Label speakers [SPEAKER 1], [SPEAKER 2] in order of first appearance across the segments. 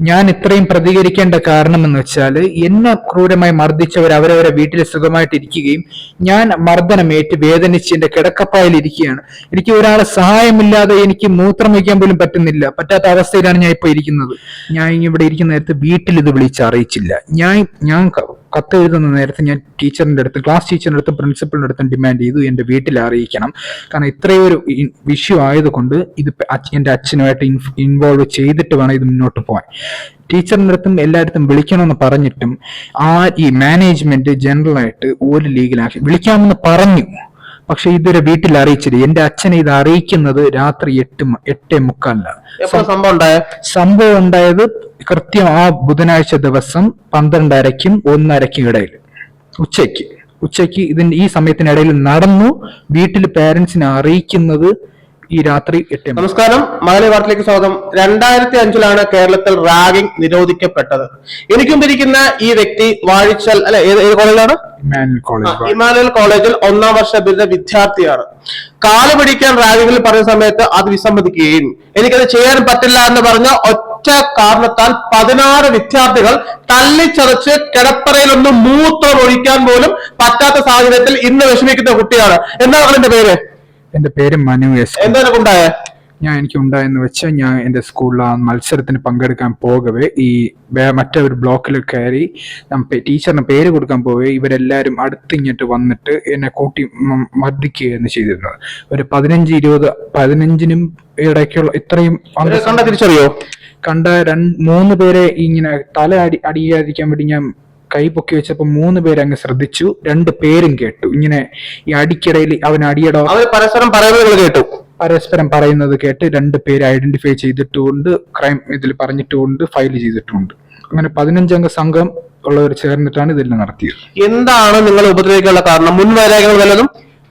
[SPEAKER 1] ഞാൻ ഇത്രയും പ്രതികരിക്കേണ്ട കാരണം എന്ന് വെച്ചാൽ എന്നെ ക്രൂരമായി മർദ്ദിച്ചവർ അവരവരെ വീട്ടിൽ സുഖമായിട്ട് ഇരിക്കുകയും ഞാൻ മർദ്ദനമേറ്റ് വേദനിച്ച് എന്റെ കിടക്കപ്പായിൽ ഇരിക്കുകയാണ്. എനിക്ക് ഒരാളെ സഹായമില്ലാതെ എനിക്ക് മൂത്രം വയ്ക്കാൻ പോലും പറ്റുന്നില്ല. പറ്റാത്ത അവസ്ഥയിലാണ് ഞാൻ ഇപ്പൊ ഇരിക്കുന്നത്. ഞാൻ ഇവിടെ ഇരിക്കുന്ന നേരത്ത് വീട്ടിൽ ഇത് വിളിച്ച് അറിയിച്ചില്ല. ഞാൻ ഞാൻ കത്ത് എഴുതുന്ന നേരത്തെ ഞാൻ ടീച്ചറിന്റെ അടുത്ത് ക്ലാസ് ടീച്ചറിന്റെ അടുത്തും പ്രിൻസിപ്പലിന്റെ അടുത്തും ഡിമാൻഡ് ചെയ്തു എന്റെ വീട്ടിൽ അറിയിക്കണം. കാരണം ഇത്രയും ഒരു വിഷയം ആയതുകൊണ്ട് ഇത് എന്റെ അച്ഛനുമായിട്ട് ഇൻവോൾവ് ചെയ്തിട്ട് വേണം ഇത് മുന്നോട്ട് പോകാൻ. ടീച്ചറിന്റെ അടുത്തും എല്ലായിടത്തും വിളിക്കണമെന്ന് പറഞ്ഞിട്ടും ആ ഈ മാനേജ്മെന്റ് ജനറലായിട്ട് ഒരു ലീഗൽ ആക്ഷൻ വിളിക്കാമെന്ന് പറഞ്ഞു. പക്ഷെ ഇതുവരെ വീട്ടിൽ അറിയിച്ചില്ല. എന്റെ അച്ഛനെ ഇത് അറിയിക്കുന്നത് രാത്രി എട്ട് എട്ടേ മുക്കാലിനാണ്.
[SPEAKER 2] എപ്പോ സംഭവം
[SPEAKER 1] സംഭവം ഉണ്ടായത് കൃത്യം ആ ബുധനാഴ്ച ദിവസം പന്ത്രണ്ടരയ്ക്കും ഒന്നരയ്ക്കും ഇടയിൽ. ഉച്ചയ്ക്ക്. ഉച്ചയ്ക്ക് ഇതിന്റെ ഈ സമയത്തിനിടയിൽ നടന്നു. വീട്ടിൽ പേരൻസിനെ അറിയിക്കുന്നത് ഈ രാത്രി എട്ട്.
[SPEAKER 2] നമസ്കാരം. മലയാളി വാർത്തയിലേക്ക് സ്വാഗതം. രണ്ടായിരത്തി അഞ്ചിലാണ് കേരളത്തിൽ റാഗിംഗ് നിരോധിക്കപ്പെട്ടത്. എനിക്കും ഇരിക്കുന്ന ഈ വ്യക്തി വാഴിച്ചൽ അല്ലെ ഏത് ഏത്
[SPEAKER 1] കോളേജാണ്
[SPEAKER 2] ഇമാനുവൽ കോളേജിൽ ഒന്നാം വർഷ ബിരുദ വിദ്യാർത്ഥിയാണ്. കാൽ പിടിക്കാൻ റാഗിങ്ങിൽ പറഞ്ഞ സമയത്ത് അത് വിസമ്മതിക്കുകയും എനിക്കത് ചെയ്യാൻ പറ്റില്ല എന്ന് പറഞ്ഞ ഒറ്റ കാരണത്താൽ പതിനാറ് വിദ്യാർത്ഥികൾ തല്ലിച്ചതച്ച് കിടപ്പറയിലൊന്ന് മൂത്രം ഒഴിക്കാൻ പോലും പറ്റാത്ത സാഹചര്യത്തിൽ ഇന്ന് വിഷമിക്കുന്ന കുട്ടിയാണ്. എന്താണ് അവന്റെ പേര്?
[SPEAKER 1] എന്റെ പേര് മനു എസ്
[SPEAKER 2] എന്താണ് ഉണ്ടായ
[SPEAKER 1] ഞാൻ എനിക്ക് ഉണ്ടായെന്ന് വെച്ചാൽ ഞാൻ എന്റെ സ്കൂളിൽ ആ മത്സരത്തിന് പങ്കെടുക്കാൻ പോകവേ. ഈ മറ്റൊരു മറ്റേ ഒരു ബ്ലോക്കിൽ കയറി ടീച്ചറിന് പേര് കൊടുക്കാൻ പോവേ. ഇവരെല്ലാരും അടുത്തിങ്ങോട്ട് വന്നിട്ട് എന്നെ കൂട്ടി മർദ്ദിക്കുകയെന്ന് മർദ്ദിക്കുകയാണ് ചെയ്തിരുന്നത്. ഒരു പതിനഞ്ച് ഇരുപത് പതിനഞ്ചിനും ഇടയ്ക്കുള്ള ഇത്രയും
[SPEAKER 2] തിരിച്ചറിയോ?
[SPEAKER 1] കണ്ട രണ്ട് മൂന്ന് പേരെ ഇങ്ങനെ തല അടി അടിയാതിരിക്കാൻ വേണ്ടി ഞാൻ കൈ പൊക്കി വെച്ചപ്പോൾ മൂന്ന് പേര് അങ്ങ് ശ്രദ്ധിച്ചു. രണ്ട് പേരും കേട്ടു. ഇങ്ങനെ ഈ അടിക്കിടയിൽ അവൻ അടിയടോ
[SPEAKER 2] അവർ പരസ്പരം പറയുന്നത് കേട്ടു.
[SPEAKER 1] പരസ്പരം പറയുന്നത് കേട്ട് രണ്ട് പേര് ഐഡന്റിഫൈ ചെയ്തിട്ടുണ്ട് ക്രൈം ഇതിൽ പറഞ്ഞിട്ടുമുണ്ട് ഫയൽ ചെയ്തിട്ടുണ്ട്. അങ്ങനെ പതിനഞ്ചംഗ സംഘം ഉള്ളവർ ചേർന്നിട്ടാണ് ഇതെല്ലാം നടത്തിയത്.
[SPEAKER 2] എന്താണ് നിങ്ങൾ ഉപദ്രവിക്കാനുള്ള കാരണം? മുൻവൈരാഗ്യങ്ങൾ വല്ലതും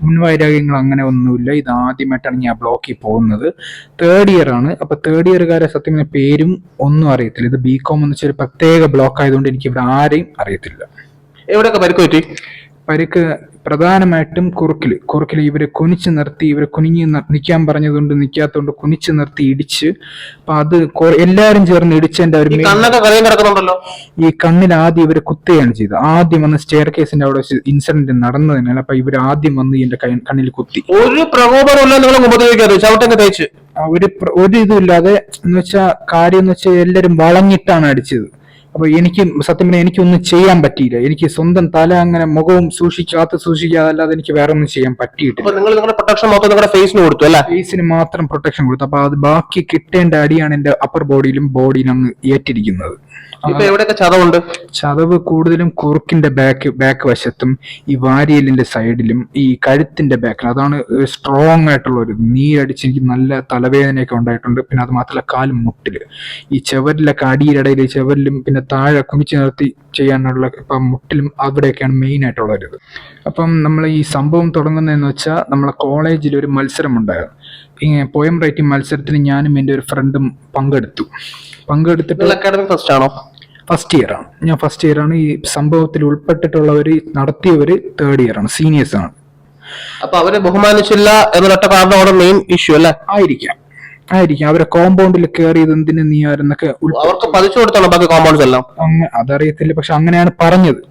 [SPEAKER 1] മുൻവൈരാഗ്യങ്ങൾ അങ്ങനെ ഒന്നുമില്ല. ഇത് ആദ്യമായിട്ടാണ് ഞാൻ ബ്ലോക്കിൽ പോകുന്നത്. തേർഡ് ഇയർ ആണ്. അപ്പൊ തേർഡ് ഇയർകാരെ സത്യം പേരും ഒന്നും അറിയത്തില്ല. ഇത് ബി കോം എന്ന് വെച്ചാൽ ഒരു പ്രത്യേക ബ്ലോക്ക് ആയതുകൊണ്ട് എനിക്ക് ഇവിടെ ആരെയും അറിയത്തില്ല.
[SPEAKER 2] എവിടെയൊക്കെ പരിക്ക് പറ്റി?
[SPEAKER 1] പരിക്ക് പ്രധാനമായിട്ടും കുറുക്കിൽ കുറുക്കിൽ ഇവരെ കുനിച്ച് നിർത്തി ഇവരെ കുനിഞ്ഞ് നിൽക്കാൻ പറഞ്ഞതുകൊണ്ട് നിൽക്കാത്തതുകൊണ്ട് കുനിച്ച് നിർത്തി ഇടിച്ച് അപ്പൊ അത് എല്ലാവരും എല്ലാരും ചേർന്ന് ഇടിച്ചതിന്റെ ഒരു
[SPEAKER 2] ഈ
[SPEAKER 1] കണ്ണിൽ ആദ്യം ഇവരെ കുത്തുകയാണ് ചെയ്തത്. ആദ്യം വന്ന് സ്റ്റെയർ കേസിന്റെ അവിടെ ഇൻസിഡന്റ് നടന്നതിനാൽ അപ്പൊ ഇവർ ആദ്യം വന്ന് എന്റെ കണ്ണിൽ കുത്തി.
[SPEAKER 2] ഒരു
[SPEAKER 1] പ്രകോപനം ഒരു ഒരു ഇതുമില്ലാതെ എന്ന് വെച്ചാൽ കാര്യം എന്ന് വെച്ചാൽ എല്ലാരും വളഞ്ഞിട്ടാണ് അടിച്ചത്. അപ്പൊ എനിക്ക് സത്യം പറഞ്ഞാൽ എനിക്കൊന്നും ചെയ്യാൻ പറ്റിയില്ല. എനിക്ക് സ്വന്തം തല അങ്ങനെ മുഖവും സൂക്ഷിക്കാത്ത സൂക്ഷിക്കാതെ അല്ലാതെ എനിക്ക് വേറെ ഒന്നും ചെയ്യാൻ പറ്റിയിട്ടില്ല.
[SPEAKER 2] നിങ്ങൾ നിങ്ങളുടെ പ്രൊട്ടക്ഷൻ മാത്രം നിങ്ങളുടെ ഫേസിന് കൊടുത്തു അല്ലെ?
[SPEAKER 1] ഫേസിന് മാത്രം പ്രൊട്ടക്ഷൻ കൊടുത്തു. അപ്പൊ അത് ബാക്കി കിട്ടേണ്ട അടിയാണ് എന്റെ അപ്പർ ബോഡിയിലും ബോഡിയിലും അങ്ങ് ഏറ്റിരിക്കുന്നത്.
[SPEAKER 2] ഇപ്പൊ എവിടെയൊക്കെ ചതവുണ്ട്?
[SPEAKER 1] ചതവ് കൂടുതലും കുറുക്കിന്റെ ബാക്ക് ബാക്ക് വശത്തും ഈ വാരിയലിന്റെ സൈഡിലും ഈ കഴുത്തിന്റെ ബാക്കിൽ അതാണ് സ്ട്രോങ് ആയിട്ടുള്ള ഒരു നീരടിച്ച് എനിക്ക് നല്ല തലവേദനയൊക്കെ ഉണ്ടായിട്ടുണ്ട്. പിന്നെ അത് മാത്രമല്ല കാലും മുട്ടിൽ. ഈ ചെവരിലൊക്കെ അടിയിലിടയിൽ ചെവരിലും പിന്നെ താഴെ കുമിച്ച് നിർത്തി ചെയ്യാനുള്ള ഇപ്പം മുട്ടിലും അവിടെയൊക്കെയാണ് മെയിൻ ആയിട്ടുള്ള ഒരു ഇത്. അപ്പം നമ്മൾ ഈ സംഭവം തുടങ്ങുന്നതെന്ന് വെച്ചാൽ നമ്മളെ കോളേജിൽ ഒരു മത്സരം ഉണ്ടായിരുന്നു ഇങ്ങനെ പോയം റൈറ്റിംഗ് മത്സരത്തിന് ഞാനും എന്റെ ഒരു ഫ്രണ്ടും പങ്കെടുത്തു. പങ്കെടുത്തിട്ട്
[SPEAKER 2] ഫസ്റ്റ് ആണോ?
[SPEAKER 1] ഫസ്റ്റ് ഇയർ ആണ്. ഞാൻ ഫസ്റ്റ് ഇയർ ആണ്. ഈ സംഭവത്തിൽ ഉൾപ്പെട്ടിട്ടുള്ളവർ നടത്തിയവർ തേർഡ് ഇയർ ആണ്. സീനിയേഴ്സ് ആണ്.
[SPEAKER 2] അപ്പൊ അവരെ ബഹുമാനിച്ചില്ല എന്നൊരൊറ്റ കാരണമാണ് മെയിൻ ഇഷ്യൂ അല്ലെ?
[SPEAKER 1] ആയിരിക്കാം. ആയിരിക്കാം. അവരെ കോമ്പൗണ്ടിൽ കയറിയത് എന്തിനു നീ ആരെന്നൊക്കെ
[SPEAKER 2] അവർക്ക് പതിച്ചു കൊടുത്താണോ ബാക്കി കോമ്പൗണ്ട്സ് എല്ലാം.
[SPEAKER 1] അതറിയത്തില്ല. പക്ഷെ അങ്ങനെയാണ് പറഞ്ഞത്.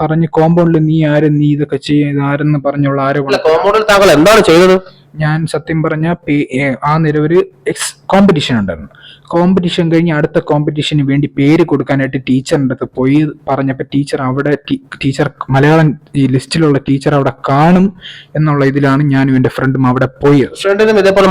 [SPEAKER 1] പറഞ്ഞ് കോമ്പൗണ്ടിൽ നീ ആര് നീ ഇതൊക്കെ ചെയ്യ ഇത് ആരെന്ന് പറഞ്ഞുള്ള ആരോ
[SPEAKER 2] കോമ്പൗണ്ടിൽ താങ്കൾ എന്താണ് ചെയ്തത്?
[SPEAKER 1] ഞാൻ സത്യം പറഞ്ഞ ആ നിലവര് എക്സ് കോമ്പറ്റീഷൻ ഉണ്ടായിരുന്നു. കോമ്പറ്റീഷൻ കഴിഞ്ഞ് അടുത്ത കോമ്പറ്റീഷന് വേണ്ടി പേര് കൊടുക്കാനായിട്ട് ടീച്ചറിന്റെ അടുത്ത് പോയി പറഞ്ഞപ്പോൾ ടീച്ചർ അവിടെ ടീച്ചർ മലയാളം ഈ ലിസ്റ്റിലുള്ള ടീച്ചർ അവിടെ കാണും എന്നുള്ള ഇതിലാണ് ഞാനും എന്റെ ഫ്രണ്ടും അവിടെ പോയത്.
[SPEAKER 2] ഫ്രണ്ടിനും ഇതേപോലെ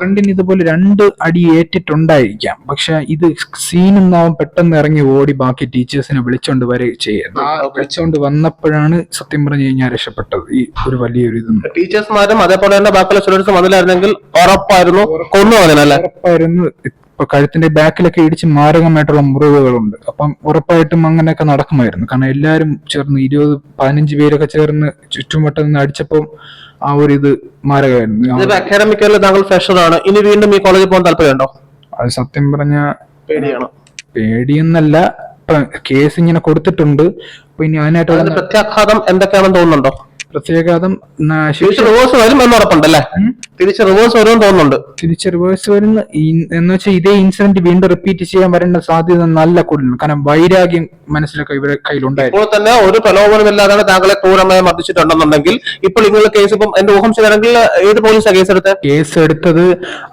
[SPEAKER 1] ഫ്രണ്ടിന് ഇതുപോലെ രണ്ട് അടി ഏറ്റിട്ടുണ്ടായിരിക്കാം. പക്ഷെ ഇത് സീനെന്നാവും പെട്ടെന്ന് ഇറങ്ങി ഓടി ബാക്കി ടീച്ചേഴ്സിനെ വിളിച്ചോണ്ട് വരെ ചെയ്യുന്നത് വിളിച്ചോണ്ട് വന്നപ്പോഴാണ് സത്യം പറഞ്ഞു കഴിഞ്ഞാൽ രക്ഷപ്പെട്ടത്. ഈ ഒരു വലിയൊരു ഇത്
[SPEAKER 2] ടീച്ചേഴ്സ്മാരും അതേപോലെ തന്നെ ബാക്കിയുള്ള സ്റ്റുഡൻസ് വന്നില്ലായിരുന്നെങ്കിൽ ഉറപ്പായിരുന്നു കൊന്നു അതിനല്ലേ?
[SPEAKER 1] ഉറപ്പായിരുന്നു. ഇപ്പൊ കഴുത്തിന്റെ ബാക്കിലൊക്കെ ഇടിച്ച് മാരകമായിട്ടുള്ള മുറിവുകളുണ്ട്. അപ്പം ഉറപ്പായിട്ടും അങ്ങനെയൊക്കെ നടക്കുമായിരുന്നു. കാരണം എല്ലാരും ചേർന്ന് ഇരുപത് പതിനഞ്ച് പേരൊക്കെ ചേർന്ന് ചുറ്റുവട്ടം നിന്ന് അടിച്ചപ്പം ആ ഒരു ഇത് മാരകമായിരുന്നു.
[SPEAKER 2] അക്കാഡമിക്കലി താങ്കൾ ഇനി വീണ്ടും ഈ കോളേജിൽ പോകാൻ താല്പര്യമുണ്ടോ?
[SPEAKER 1] അത് സത്യം പറഞ്ഞ
[SPEAKER 2] പേടിയാണ്.
[SPEAKER 1] പേടിയെന്നല്ല. കേസ് ഇങ്ങനെ കൊടുത്തിട്ടുണ്ട്. അപ്പൊ ഇനി
[SPEAKER 2] അതിനായിട്ട് പ്രത്യാഘാതം എന്തൊക്കെയാണെന്ന് തോന്നുന്നുണ്ടോ?
[SPEAKER 1] പ്രത്യേകാതം റോസ് ശിക്ഷ
[SPEAKER 2] വരും എന്ന് ഉറപ്പുണ്ടല്ലേ? തിരിച്ച് റിവേഴ്സ് വരുമെന്ന് തോന്നുന്നുണ്ട്.
[SPEAKER 1] തിരിച്ച് റിവേഴ്സ് വരുന്ന എന്ന് വെച്ചാൽ ഇതേ ഇൻസിഡന്റ് വീണ്ടും റിപ്പീറ്റ് ചെയ്യാൻ വരേണ്ട സാധ്യത നല്ല കൂടുതലാണ്. കാരണം വൈരാഗ്യം മനസ്സിലൊക്കെ ഇവരുടെ കയ്യിലുണ്ടായിരുന്നു.
[SPEAKER 2] ഇപ്പോൾ തന്നെ ഒരു പ്രലോഭനം ഇല്ലാതാണ് താങ്കളെ ക്രൂരമായി മർദ്ദിച്ചിട്ടുണ്ടെന്നുണ്ടെങ്കിൽ ഇപ്പോൾ നിങ്ങൾ കേസ് ഇപ്പം എന്റെ ഊഹം ചെയ്യണമെങ്കിൽ ഏത് പോലീസാണ് കേസ് എടുത്തത്
[SPEAKER 1] കേസ് എടുത്തത്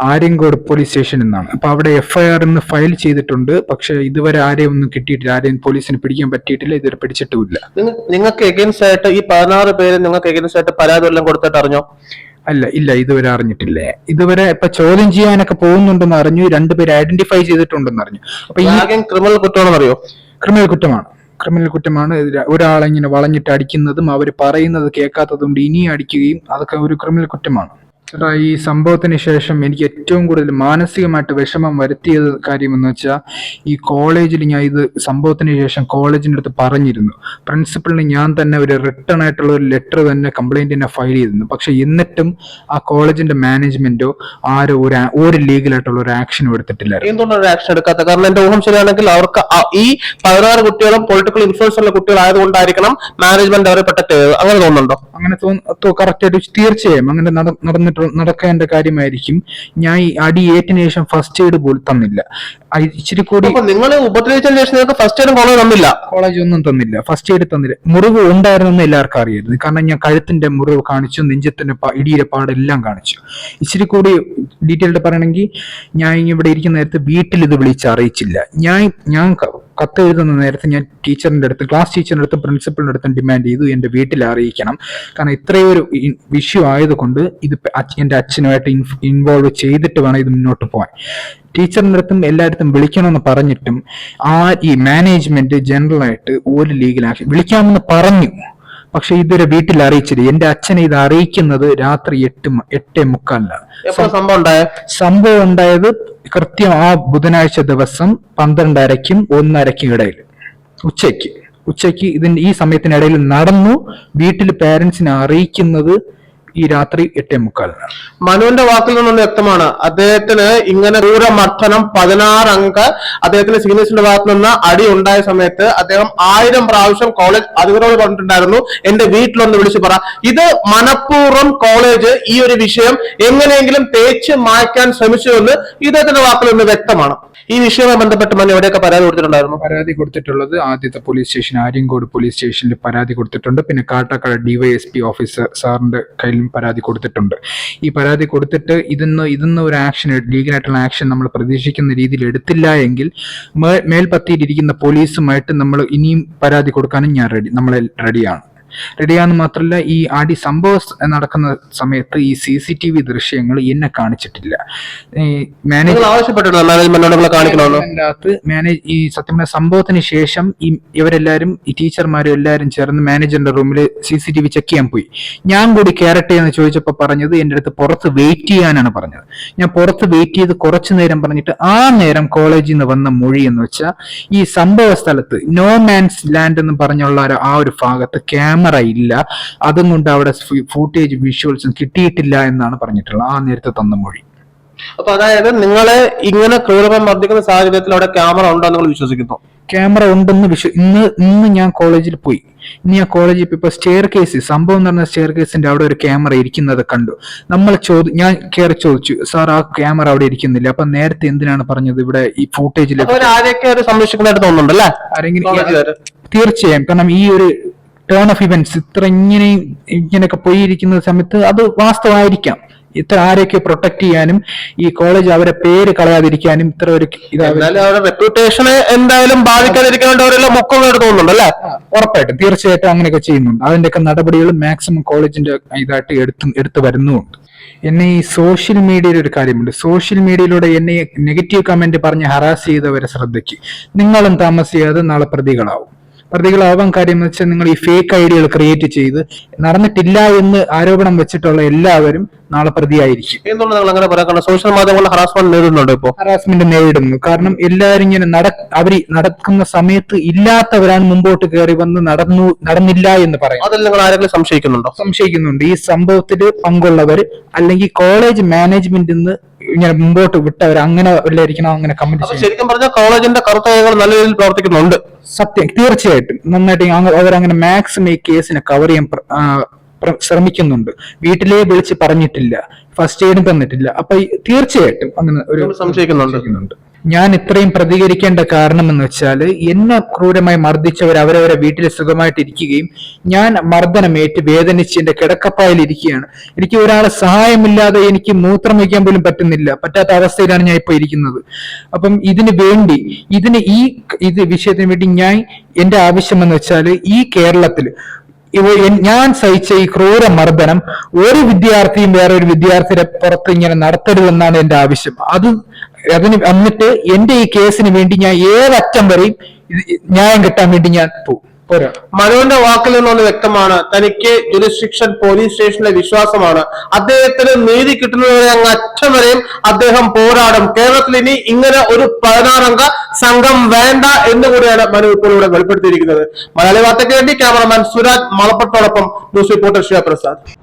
[SPEAKER 1] ആര്യങ്കോട് പോലീസ് സ്റ്റേഷനിൽ നിന്നാണ്. അപ്പൊ അവിടെ എഫ്ഐആർ ഇന്ന് ഫയൽ ചെയ്തിട്ടുണ്ട്. പക്ഷെ ഇതുവരെ ആരെയും ഒന്നും കിട്ടിയിട്ടില്ല. ആരെയും പോലീസിന് പിടിക്കാൻ പറ്റിയിട്ടില്ല. ഇതുവരെ പിടിച്ചിട്ടുമില്ല.
[SPEAKER 2] നിങ്ങൾക്ക് എഗൻസ്റ്റ് ആയിട്ട് ഈ പതിനാറ് പേര് നിങ്ങൾക്ക് എഗൻസ്റ്റ് ആയിട്ട് പരാതി എല്ലാം കൊടുത്തിട്ട് അറിഞ്ഞോ?
[SPEAKER 1] അല്ല ഇല്ല ഇതുവരെ അറിഞ്ഞിട്ടില്ല? ഇതുവരെ ഇപ്പൊ ചോദ്യം ചെയ്യാനൊക്കെ പോകുന്നുണ്ടെന്ന് അറിഞ്ഞു രണ്ടുപേര് ഐഡന്റിഫൈ ചെയ്തിട്ടുണ്ടെന്ന് അറിഞ്ഞു. അപ്പൊ ഈ
[SPEAKER 2] ക്രിമിനൽ കുറ്റമാണെന്ന് അറിയോ
[SPEAKER 1] ക്രിമിനൽ കുറ്റമാണ്. ക്രിമിനൽ കുറ്റമാണ്. ഒരാളെങ്ങനെ ഒരാളെ ഇങ്ങനെ വളഞ്ഞിട്ട് അടിക്കുന്നതും അവർ പറയുന്നത് കേൾക്കാത്തതുകൊണ്ട് ഇനിയും അടിക്കുകയും അതൊക്കെ ഒരു ക്രിമിനൽ കുറ്റമാണ്. ചേട്ടാ ഈ സംഭവത്തിന് ശേഷം എനിക്ക് ഏറ്റവും കൂടുതൽ മാനസികമായിട്ട് വിഷമം വരുത്തിയത് കാര്യം എന്ന് വെച്ചാൽ ഈ കോളേജിൽ ഞാൻ ഇത് സംഭവത്തിന് ശേഷം കോളേജിന്റെ അടുത്ത് പറഞ്ഞിരുന്നു. പ്രിൻസിപ്പളിന് ഞാൻ തന്നെ ഒരു റിട്ടേൺ ആയിട്ടുള്ള ഒരു ലെറ്റർ തന്നെ കംപ്ലൈന്റ് തന്നെ ഫയൽ ചെയ്തിരുന്നു. പക്ഷെ എന്നിട്ടും ആ കോളേജിന്റെ മാനേജ്മെന്റോ ആരോ ഒരു ഒരു ലീഗലായിട്ടുള്ള ഒരു ആക്ഷനും എടുത്തിട്ടില്ല
[SPEAKER 2] എന്തുകൊണ്ടാണ് ഒരു ആക്ഷൻ എടുക്കാത്തത്? കാരണം എന്റെ ഊഹം ശരിയാണെങ്കിൽ അവർക്ക് ഈ പതിനാറ് കുട്ടികളും പൊളിറ്റിക്കൽ ഇൻഫ്ലുവൻസ് ഉള്ള കുട്ടികളായതുകൊണ്ടായിരിക്കണം മാനേജ്മെന്റ് അവരെ പ്രൊട്ടക്ട് ചെയ്തത്. അങ്ങനെ തോന്നുന്നുണ്ടോ?
[SPEAKER 1] അങ്ങനെ തോന്നുന്നു. കറക്റ്റ് ആയിട്ട് തീർച്ചയായും അങ്ങനെ നട- നടന്നിട്ട് നടക്കേണ്ട കാര്യമായിരിക്കും. ഞാൻ ഈ അടി ഏറ്റിന് ശേഷം ഫസ്റ്റ് എയ്ഡ് പോലും തന്നില്ല. ഇച്ചിരി കൂടി
[SPEAKER 2] നിങ്ങൾ ഉപദ്രവിച്ചതിന് ശേഷം നിങ്ങൾക്ക് ഫസ്റ്റ് എയ്ഡ് കോളേജ് തന്നില്ല?
[SPEAKER 1] കോളേജ് ഒന്നും തന്നില്ല. ഫസ്റ്റ് എയ്ഡ് തന്നില്ല. മുറിവ് ഉണ്ടായിരുന്നെന്ന് എല്ലാവർക്കും അറിയായിരുന്നു. കാരണം ഞാൻ കഴുത്തിന്റെ മുറിവ് കാണിച്ചു നെഞ്ചത്തിന്റെ ഇടിയിലെ പാടെല്ലാം കാണിച്ചു. ഇച്ചിരി കൂടി ഡീറ്റെയിൽഡ് പറയണമെങ്കിൽ ഞാൻ ഇവിടെ ഇരിക്കുന്ന നേരത്ത് വീട്ടിൽ ഇത് വിളിച്ച് അറിയിച്ചില്ല. ഞാൻ ഞാൻ കത്ത് എഴുതുന്ന നേരത്തെ ഞാൻ ടീച്ചറിന്റെ അടുത്ത് ക്ലാസ് ടീച്ചറിന്റെ അടുത്ത് പ്രിൻസിപ്പളിന്റെ അടുത്തും ഡിമാൻഡ് ചെയ്തു എന്റെ വീട്ടിൽ അറിയിക്കണം. കാരണം ഇത്രയും ഒരു വിഷയം ആയതുകൊണ്ട് ഇത് എന്റെ അച്ഛനുമായിട്ട് ഇൻവോൾവ് ചെയ്തിട്ട് വേണം ഇത് മുന്നോട്ട് പോകാൻ ടീച്ചറിന്റെ അടുത്തും എല്ലായിടത്തും വിളിക്കണമെന്ന് പറഞ്ഞിട്ടും ആ ഈ മാനേജ്മെന്റ് ജനറലായിട്ട് ഒരു ലീഗൽ ആക്ഷൻ വിളിക്കാമെന്ന് പറഞ്ഞു. പക്ഷെ ഇതുവരെ വീട്ടിൽ അറിയിച്ചില്ല. എന്റെ അച്ഛനെ ഇത് അറിയിക്കുന്നത് രാത്രി എട്ട് എട്ടേ മുക്കാലിനാണ്.
[SPEAKER 2] സംഭവം ഉണ്ടായ?
[SPEAKER 1] സംഭവം ഉണ്ടായത് കൃത്യം ആ ബുധനാഴ്ച ദിവസം പന്ത്രണ്ടരയ്ക്കും ഒന്നരയ്ക്കും ഇടയിൽ. ഉച്ചയ്ക്ക്. ഉച്ചയ്ക്ക് ഇതിന്റെ ഈ സമയത്തിനിടയിൽ നടന്നു. വീട്ടിൽ പേരൻസിനെ അറിയിക്കുന്നത് ഈ രാത്രി എട്ടേ മുക്കാലിന്
[SPEAKER 2] മനുവിന്റെ വാക്കിൽ നിന്നൊന്ന് വ്യക്തമാണ്. അദ്ദേഹത്തിന് ഇങ്ങനെ ക്രൂരമർദ്ദനം പതിനാറ് അംഗ അദ്ദേഹത്തിന് സീനിയേഴ്സിന്റെ ഭാഗത്ത് നിന്ന് അടി ഉണ്ടായ സമയത്ത് അദ്ദേഹം ആയിരം പ്രാവശ്യം കോളേജ് അധികൃതരോട് പറഞ്ഞിട്ടുണ്ടായിരുന്നു. എന്റെ വീട്ടിലൊന്ന് വിളിച്ചു പറ. ഇത് മനഃപൂർവം കോളേജ് ഈ ഒരു വിഷയം എങ്ങനെയെങ്കിലും തേച്ച് മായ്ക്കാൻ ശ്രമിച്ചു എന്ന് ഇദ്ദേഹത്തിന്റെ വാക്കിൽ നിന്ന് വ്യക്തമാണ്. ഈ വിഷയവുമായി ബന്ധപ്പെട്ട് മനു എവിടെയൊക്കെ പരാതി കൊടുത്തിട്ടുണ്ടായിരുന്നു?
[SPEAKER 1] പരാതി കൊടുത്തിട്ടുള്ളത് ആദ്യത്തെ പോലീസ് സ്റ്റേഷൻ ആര്യങ്കോട് പോലീസ് സ്റ്റേഷനിൽ പരാതി കൊടുത്തിട്ടുണ്ട്. പിന്നെ കാട്ടാക്കട ഡിവൈഎസ്പി ഓഫീസർ സാറിന്റെ കയ്യിലും പരാതി കൊടുത്തിട്ടുണ്ട്. ഈ പരാതി കൊടുത്തിട്ട് ഇതിന്ന് ഇതിന്ന് ഒരു ആക്ഷൻ ലീഗലായിട്ടുള്ള ആക്ഷൻ നമ്മൾ പ്രതീക്ഷിക്കുന്ന രീതിയിൽ എടുത്തില്ല എങ്കിൽ മേൽപത്തിയിട്ടിരിക്കുന്ന പോലീസുമായിട്ട് നമ്മൾ ഇനിയും പരാതി കൊടുക്കാനും ഞാൻ റെഡി നമ്മൾ റെഡിയാണ് റെഡിയാന്ന് മാത്രമല്ല ഈ അടി സംഭവം നടക്കുന്ന സമയത്ത് ഈ സി സി ടി വി ദൃശ്യങ്ങൾ എന്നെ കാണിച്ചിട്ടില്ല. മാനേജ് ഈ സത്യം പറഞ്ഞ സംഭവത്തിന് ശേഷം ഈ ഇവരെല്ലാരും ഈ ടീച്ചർമാരും എല്ലാരും ചേർന്ന് മാനേജറിന്റെ റൂമിൽ C C T V check ചെയ്യാൻ പോയി. ഞാൻ കൂടി കയറട്ടെ എന്ന് ചോദിച്ചപ്പോൾ പറഞ്ഞത് എന്റെ അടുത്ത് പുറത്ത് വെയിറ്റ് ചെയ്യാനാണ് പറഞ്ഞത്. ഞാൻ പുറത്ത് വെയിറ്റ് ചെയ്ത് കുറച്ചു നേരം പറഞ്ഞിട്ട് ആ നേരം കോളേജിൽ നിന്ന് വന്ന മൊഴി എന്ന് വെച്ചാൽ ഈ സംഭവ സ്ഥലത്ത് നോ മാൻസ് ലാൻഡ് എന്ന് പറഞ്ഞുള്ള ആ ഒരു ഭാഗത്ത് ക്യാമറ ഇല്ല. അതും കൊണ്ട് അവിടെ ഫൂട്ടേജ് വിഷ്വൽസും കിട്ടിയിട്ടില്ല എന്നാണ് പറഞ്ഞിട്ടുള്ളത്. ആ നേരത്തെ തന്ന മൊഴി.
[SPEAKER 2] അപ്പൊ അതായത് നിങ്ങളെ ഇങ്ങനെ ക്രൂരമായി മർദ്ദിക്കുന്ന സാഹചര്യത്തിൽ അവിടെ ക്യാമറ ഉണ്ടോ നിങ്ങൾ വിശ്വസിക്കുന്നു?
[SPEAKER 1] ക്യാമറ ഉണ്ടെന്ന് വിശ്വ ഇന്ന് ഇന്ന് ഞാൻ കോളേജിൽ പോയി. ഇനി ആ കോളേജിൽ ഇപ്പൊ സ്റ്റെയർ കേസ് സംഭവം നടന്ന സ്റ്റെയർ കേസിന്റെ അവിടെ ഒരു ക്യാമറ ഇരിക്കുന്നത് കണ്ടു. നമ്മൾ ചോദി ഞാൻ കയറി ചോദിച്ചു സാർ ആ ക്യാമറ അവിടെ ഇരിക്കുന്നില്ല. അപ്പൊ നേരത്തെ എന്തിനാണ് പറഞ്ഞത് ഇവിടെ ഈ ഫൂട്ടേജിൽ ആരെങ്കിലും തീർച്ചയായും. കാരണം ഈ ഒരു ടേൺ ഓഫ് ഇവന്റ്സ് ഇത്ര ഇങ്ങനെ ഇങ്ങനെയൊക്കെ പോയിരിക്കുന്ന സമയത്ത് അത് വാസ്തവമായിരിക്കാം ഇത്ര ആരെയൊക്കെ പ്രൊട്ടക്ട് ചെയ്യാനും ഈ കോളേജ് അവരെ പേര് കളയാതിരിക്കാനും ഇത്ര ഒരു
[SPEAKER 2] അവരുടെ റെപ്യൂട്ടേഷനെ എന്തായാലും ബാധിക്കാതിരിക്കാൻ വേണ്ടി അവരെല്ലാം മുക്കൊന്നായിട്ട് തോന്നുന്നുണ്ട് അല്ലേ?
[SPEAKER 1] ആ, ഉറപ്പായിട്ടും. തീർച്ചയായിട്ടും അങ്ങനെയൊക്കെ ചെയ്യുന്നുണ്ട്. അതിന്റെയൊക്കെ നടപടികൾ മാക്സിമം കോളേജിന്റെ ഇതായിട്ട് എടുത്തു എടുത്തു വരുന്നുമുണ്ട്. എന്നെ ഈ സോഷ്യൽ മീഡിയയിൽ ഒരു കാര്യമുണ്ട്. സോഷ്യൽ മീഡിയയിലൂടെ എന്നെ നെഗറ്റീവ് കമന്റ് പറഞ്ഞ് ഹറാസ് ചെയ്തവരെ ശ്രദ്ധിക്കും. നിങ്ങളും താമസിയാതെ നാളെ പ്രതികളാവും. പ്രതികളാവാൻ കാര്യം വെച്ചാൽ നിങ്ങൾ ഈ ഫേക്ക് ഐഡികൾ ക്രിയേറ്റ് ചെയ്ത് നടന്നിട്ടില്ല എന്ന് ആരോപണം വെച്ചിട്ടുള്ള എല്ലാവരും നാളെ പ്രതിയായിരിക്കും.
[SPEAKER 2] എന്തുകൊണ്ട് നിങ്ങൾ അങ്ങനെ പറയാൻ കാരണം സോഷ്യൽ മാധ്യമങ്ങളിൽ ഹറാസ്മെന്റ് നേരിടുന്നുണ്ട് ഇപ്പോൾ
[SPEAKER 1] ഹറാസ്മെന്റ് നേരിടുന്നു. കാരണം എല്ലാവരും ഇങ്ങനെ നട അവർ നടക്കുന്ന സമയത്ത് ഇല്ലാത്തവരാണ് മുമ്പോട്ട് കയറി വന്ന് നടന്നു നടന്നില്ല എന്ന് പറയും.
[SPEAKER 2] അതിൽ നിങ്ങൾ ആരെങ്കിലും സംശയിക്കുന്നുണ്ടോ?
[SPEAKER 1] സംശയിക്കുന്നുണ്ട്. ഈ സംഭവത്തിൽ പങ്കുള്ളവർ അല്ലെങ്കിൽ കോളേജ് മാനേജ്മെന്റിൽ നിന്ന് ഇങ്ങനെ മുമ്പോട്ട് വിട്ടവർ അങ്ങനെ വല്ലായിരിക്കണം അങ്ങനെ
[SPEAKER 2] അപ്പൊ ശരിക്കും പറഞ്ഞാൽ കോളേജിന്റെ കറുത്തകൾ നല്ല രീതിയിൽ പ്രവർത്തിക്കുന്നുണ്ട്.
[SPEAKER 1] സത്യം. തീർച്ചയായിട്ടും. നന്നായിട്ട് അവരങ്ങനെ മാക്സിമം ഈ കേസിനെ കവർ ചെയ്യാൻ ശ്രമിക്കുന്നുണ്ട്. വീട്ടിലേ വിളിച്ച് പറഞ്ഞിട്ടില്ല. ഫസ്റ്റ് എയ്ഡും തന്നിട്ടില്ല. അപ്പൊ തീർച്ചയായിട്ടും അങ്ങനെ ഒരു
[SPEAKER 2] സംശയിക്കുന്നുണ്ട്.
[SPEAKER 1] ഞാൻ ഇത്രയും പ്രതികരിക്കേണ്ട കാരണം എന്ന് വെച്ചാൽ എന്നെ ക്രൂരമായി മർദ്ദിച്ചവർ അവരവരെ വീട്ടിൽ സുഖമായിട്ട് ഇരിക്കുകയും ഞാൻ മർദ്ദനമേറ്റ് വേദനിച്ച് എന്റെ കിടക്കപ്പായിൽ ഇരിക്കുകയാണ്. എനിക്ക് ഒരാളെ സഹായമില്ലാതെ എനിക്ക് മൂത്രം വയ്ക്കാൻ പോലും പറ്റുന്നില്ല. പറ്റാത്ത അവസ്ഥയിലാണ് ഞാൻ ഇപ്പൊ ഇരിക്കുന്നത്. അപ്പം ഇതിന് വേണ്ടി ഇതിന് ഈ ഇത് വിഷയത്തിന് വേണ്ടി ഞാൻ എന്റെ ആവശ്യം എന്ന് വെച്ചാൽ ഈ കേരളത്തിൽ ഞാൻ സഹിച്ച ഈ ക്രൂര മർദ്ദനം ഒരു വിദ്യാർത്ഥിയും വേറെ ഒരു വിദ്യാർത്ഥിയുടെ പുറത്ത് ഇങ്ങനെ നടത്തരുതെന്നാണ് എന്റെ ആവശ്യം. അത് അതിന് എന്നിട്ട് എന്റെ ഈ കേസിന് വേണ്ടി ഞാൻ ഏതറ്റം വരെയും ന്യായം കിട്ടാൻ വേണ്ടി ഞാൻ പോകും പോരാ
[SPEAKER 2] മനുവിന്റെ വാക്കിൽ നിന്നൊന്ന് വ്യക്തമാണ്. തനിക്ക് ജുഡിസ്ട്രിക്ഷൻ പോലീസ് സ്റ്റേഷനിലെ വിശ്വാസമാണ്. അദ്ദേഹത്തിന് നീതി കിട്ടുന്നതുവരെ അങ്ങ് അറ്റം അദ്ദേഹം പോരാടും. കേരളത്തിൽ ഇനി ഇങ്ങനെ ഒരു പതിനാറംഗ സംഘം വേണ്ട എന്ന് കൂടിയാണ് മനു ഇപ്പോൾ ഇവിടെ വെളിപ്പെടുത്തിയിരിക്കുന്നത്. മലയാളി വാർത്തയ്ക്ക് വേണ്ടി ക്യാമറമാൻ സുരാജ് മലപ്പട്ടോടൊപ്പം ന്യൂസ് റിപ്പോർട്ടർ ശിവപ്രസാദ്